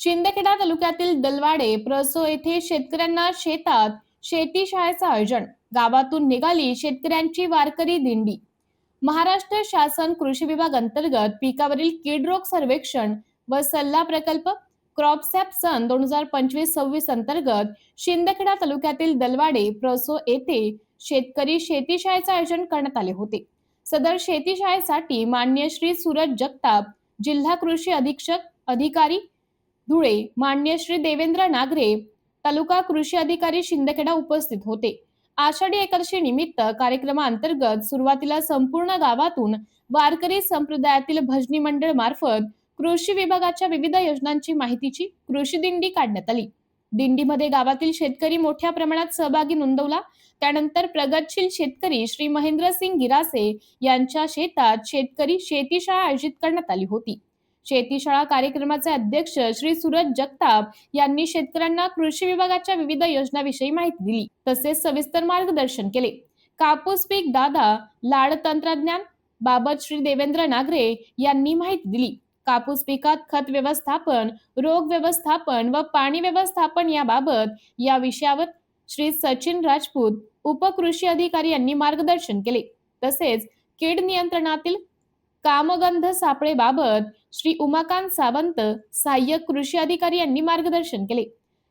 शिंदखेडा तालुक्यातील दलवाडे प्रसो येथे शेतकऱ्यांना शेतात शेती शाळेचं आयोजन. गावातून निघाली शेतकऱ्यांची वारकरी दिंडी. महाराष्ट्र शासन कृषी विभाग अंतर्गत पिकावरील कीड रोग सर्वेक्षण व सल्ला प्रकल्प क्रॉपसॅप सन दोन हजार पंचवीस सव्वीस अंतर्गत शिंदखेडा तालुक्यातील दलवाडे प्रसो येथे शेतकरी शेती शाळेचे आयोजन करण्यात आले होते. सदर शेती शाळेसाठी मान्य श्री सूरज जगताप जिल्हा कृषी अधीक्षक अधिकारी धुळे मान्य श्री देवेंद्र नागरे तालुका कृषी अधिकारी शिंदखेडा उपस्थित होते. आषाढी एकादशी निमित्त कार्यक्रमाअंतर्गत सुरुवातीला संपूर्ण गावातून वारकरी संप्रदायातील भजनी मंडळ मार्फत कृषी विभागाच्या विविध योजनांची माहितीची कृषी दिंडी काढण्यात आली. दिंडीमध्ये गावातील शेतकरी मोठ्या प्रमाणात सहभागी नोंदवला. त्यानंतर प्रगतशील शेतकरी श्री महेंद्रसिंग गिरासे यांच्या शेतात शेतकरी शेतीशाळा आयोजित करण्यात आली होती. शेतीशाळा कार्यक्रमाचे अध्यक्ष श्री सूरज जगताप यांनी शेतकऱ्यांना कृषी विभागाच्या विविध योजनाविषयी माहिती दिली तसेच सविस्तर मार्गदर्शन केले. कापूस पीक दादा लाड तंत्रज्ञान बाबत श्री देवेंद्र नागरे यांनी माहिती दिली. कापूस पिकात खत व्यवस्थापन रोग व्यवस्थापन व पाणी व्यवस्थापन याबाबत या विषयावर श्री सचिन राजपूत उपकृषी अधिकारी यांनी मार्गदर्शन केले. तसेच कीड नियंत्रणातील कामगंध सापळेबाबत श्री उमाकांत सावंत सहाय्यक कृषी अधिकारी यांनी मार्गदर्शन केले.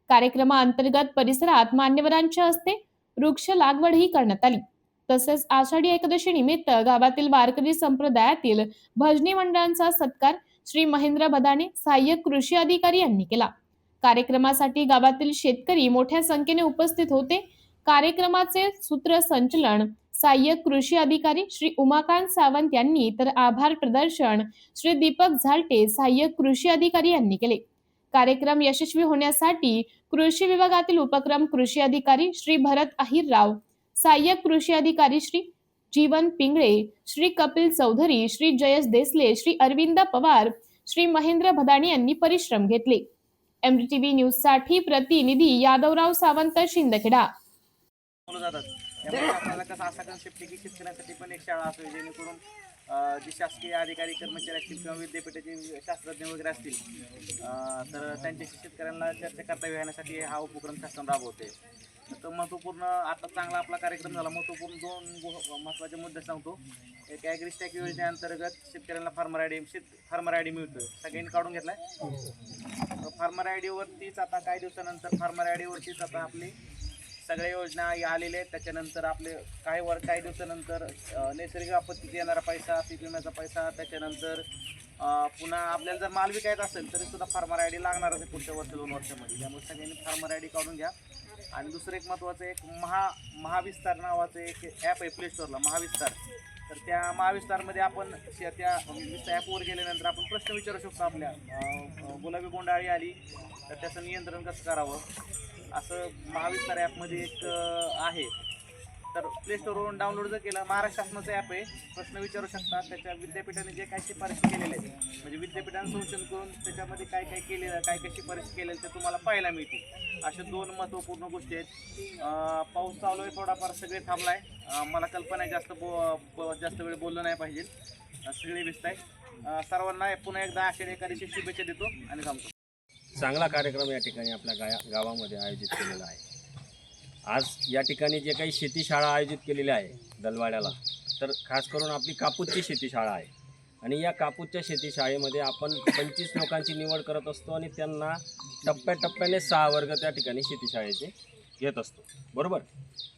कार्यक्रमाअंतर्गत परिसरात मान्यवरांच्या हस्ते वृक्ष लागवडही करण्यात आली. तसेच आषाढी एकादशी निमित्त गावातील वारकरी संप्रदायातील भजनी मंडळांचा सत्कार श्री महेंद्र भदाने सहाय्यक कृषी अधिकारी यांनी केला. कार्यक्रमासाठी गावातील शेतकरी मोठ्या संख्येने उपस्थित होते. कार्यक्रमाचे सूत्रसंचलन सहाय्यक कृषी अधिकारी श्री उमाकांत सावंत यांनी तर आभार प्रदर्शन श्री दीपक झालटे सहाय्यक कृषी अधिकारी यांनी केले. कार्यक्रम यशस्वी होण्यासाठी कृषी विभागातील उपक्रम कृषी अधिकारी श्री भरत अहिरराव सहाय्यक कृषी अधिकारी श्री जीवन पिंगळे श्री कपिल चौधरी श्री जयस देसले श्री अरविंद पवार श्री महेंद्र भदाणे यांनी परिश्रम घेतले. एमटीव्ही न्यूजसाठी प्रतिनिधी यादवराव सावंत शिंदखेडा. जातात. त्यामुळे आपल्याला कसं असा कन्सेप्ट की शेतकऱ्यांसाठी पण एक शाळा असावी जेणेकरून जे शासकीय अधिकारी कर्मचारी असतील किंवा विद्यापीठाचे शास्त्रज्ञ वगैरे असतील तर त्यांच्याशी शेतकऱ्यांना चर्चा करता येण्यासाठी हा उपक्रम शासन राबवते. तर महत्त्वपूर्ण आता चांगला आपला कार्यक्रम झाला. महत्त्वपूर्ण दोन महत्त्वाचे मुद्दे सांगतो. एक ॲग्रिस्टॅक योजनेअंतर्गत शेतकऱ्यांना फार्मर आय डी शेत फार्मर आय डी मिळतो सगळ्यांनी काढून घेतला आहे फार्मर आय डीवरतीच आता काही दिवसानंतर फार्मर आय डीवरतीच आता आपली सगळ्या योजना या आलेल्या आहेत. त्याच्यानंतर आपले काही वर काही दिवसानंतर नैसर्गिक आपत्तीत येणारा पैसा पीक विम्याचा पैसा त्याच्यानंतर पुन्हा आपल्याला जर माल विकायचा असेल तरी सुद्धा फार्मर आय डी लागणारच आहे पुढच्या वर्ष दोन वर्षामध्ये. त्यामुळे सगळ्यांनी फार्मर आय डी काढून घ्या. आणि दुसरं एक महत्त्वाचं एक महा महाविस्तार नावाचं एक ॲप आहे प्ले स्टोअरला महाविस्तार. तर त्या महाविस्तारमध्ये आपण त्या- त्या ॲपवर गेल्यानंतर आपण प्रश्न विचारू शकतो आपल्या. गुलाबी बोंडाळी आली तर त्याचं नियंत्रण कसं करावं? असं महाविस्तार ॲपमध्ये एक आहे. तर प्ले स्टोरवरून डाउनलोड जर केलं महाराष्ट्र शासनाचं ॲप आहे. प्रश्न विचारू शकता त्याच्या विद्यापीठाने जे काही शिफारशी केलेले आहेत म्हणजे विद्यापीठानं संशोधन करून त्याच्यामध्ये काय काय केलेलं काय काय शिफारशी केलेलं ते तुम्हाला पाहायला मिळतील. अशा दोन महत्त्वपूर्ण गोष्टी आहेत. पाऊस चालू आहे थोडाफार सगळे थांबलाय. आहे मला कल्पना आहे जास्त बो ब- जास्त वेळ बोललं नाही पाहिजे. सगळे दिसत आहे. सर्वांना पुन्हा एकदा आषाढी एकादशी शुभेच्छा देतो आणि थांबतो. चांगला कार्यक्रम या ठिकाणी आपल्या गाया गावामध्ये आयोजित केलेला आहे. आज या ठिकाणी जे काही शेतीशाळा आयोजित केलेल्या आहे दलवाड्याला तर खास करून आपली कापूसची शेतीशाळा आहे. आणि या कापूसच्या शेतीशाळेमध्ये आपण पंचवीस लोकांची निवड करत असतो आणि त्यांना टप्प्याटप्प्याने सहा वर्ग त्या ठिकाणी शेतीशाळेचे घेत असतो. बरोबर?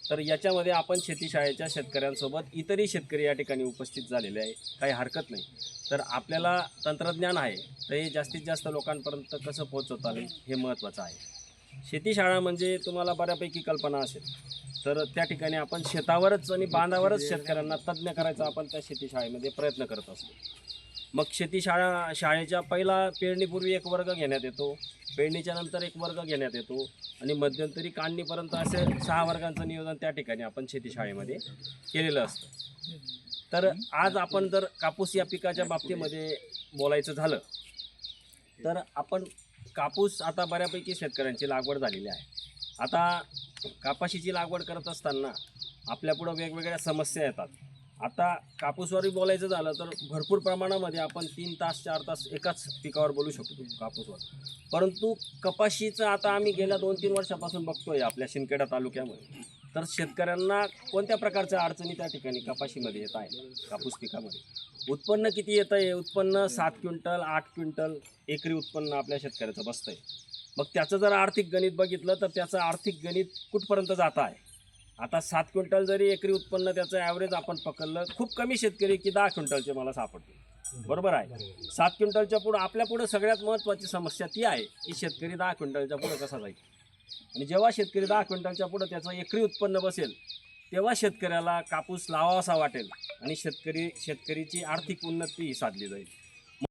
तर याच्यामध्ये आपण शेतीशाळेच्या शेतकऱ्यांसोबत इतरही शेतकरी या ठिकाणी उपस्थित झालेले आहे. काही हरकत नाही. तर आपल्याला तंत्रज्ञान आहे. तर हे जास्तीत जास्त लोकांपर्यंत कसं पोहोचवता आलं हे महत्त्वाचं आहे. शेतीशाळा म्हणजे तुम्हाला बऱ्यापैकी कल्पना असेल. तर त्या ठिकाणी आपण शेतावरच आणि बांधावरच शेतकऱ्यांना तज्ज्ञ करायचा आपण त्या शेतीशाळेमध्ये प्रयत्न करत असतो. मग शेती शाळा शाळेच्या पहिला पेरणीपूर्वी एक वर्ग घेण्यात येतो पेरणीच्या नंतर एक वर्ग घेण्यात येतो आणि मध्यंतरी काढणीपर्यंत असे सहा वर्गांचं नियोजन त्या ठिकाणी आपण शेतीशाळेमध्ये केलेलं असतं. तर आज आपण जर कापूस या पिकाच्या बाबतीमध्ये बोलायचं झालं तर आपण कापूस आता बऱ्यापैकी शेतकऱ्यांची लागवड झालेली आहे. आता कापाशीची लागवड करत असताना आपल्यापुढं वेगवेगळ्या समस्या येतात. आता कापूसवारी बोलायचं झालं तर भरपूर प्रमाणामध्ये आपण तीन तास चार तास एकाच पिकावर बोलू शकतो कापूसवर. परंतु कपाशीचं आता आम्ही गेल्या दोन तीन वर्षापासून बघतोय आपल्या शिंदखेडा तालुक्यामध्ये. तर शेतकऱ्यांना कोणत्या प्रकारच्या अडचणी त्या ठिकाणी कपाशीमध्ये येत आहे कापूस पिकामध्ये? उत्पन्न किती येतं आहे? उत्पन्न सात क्विंटल आठ क्विंटल एकरी उत्पन्न आपल्या शेतकऱ्याचं बसतं आहे मग त्याचं जर आर्थिक गणित बघितलं तर त्याचं आर्थिक गणित कुठपर्यंत जात आहे? आता सात क्विंटल जरी एकरी उत्पन्न त्याचं ॲव्हरेज आपण पकडलं खूप कमी शेतकरी की दहा क्विंटलचे मला सापडते बरोबर आहे? सात क्विंटलच्या पुढं आपल्या पुढं सगळ्यात महत्त्वाची समस्या ती आहे की शेतकरी दहा क्विंटलच्या पुढं कसा जाईल. आणि जेव्हा शेतकरी दहा क्विंटलच्या पुढं त्याचं एकरी उत्पन्न बसेल तेव्हा शेतकऱ्याला कापूस लावावासा वाटेल आणि शेतकरी शेतकरीची आर्थिक उन्नती ही साधली जाईल.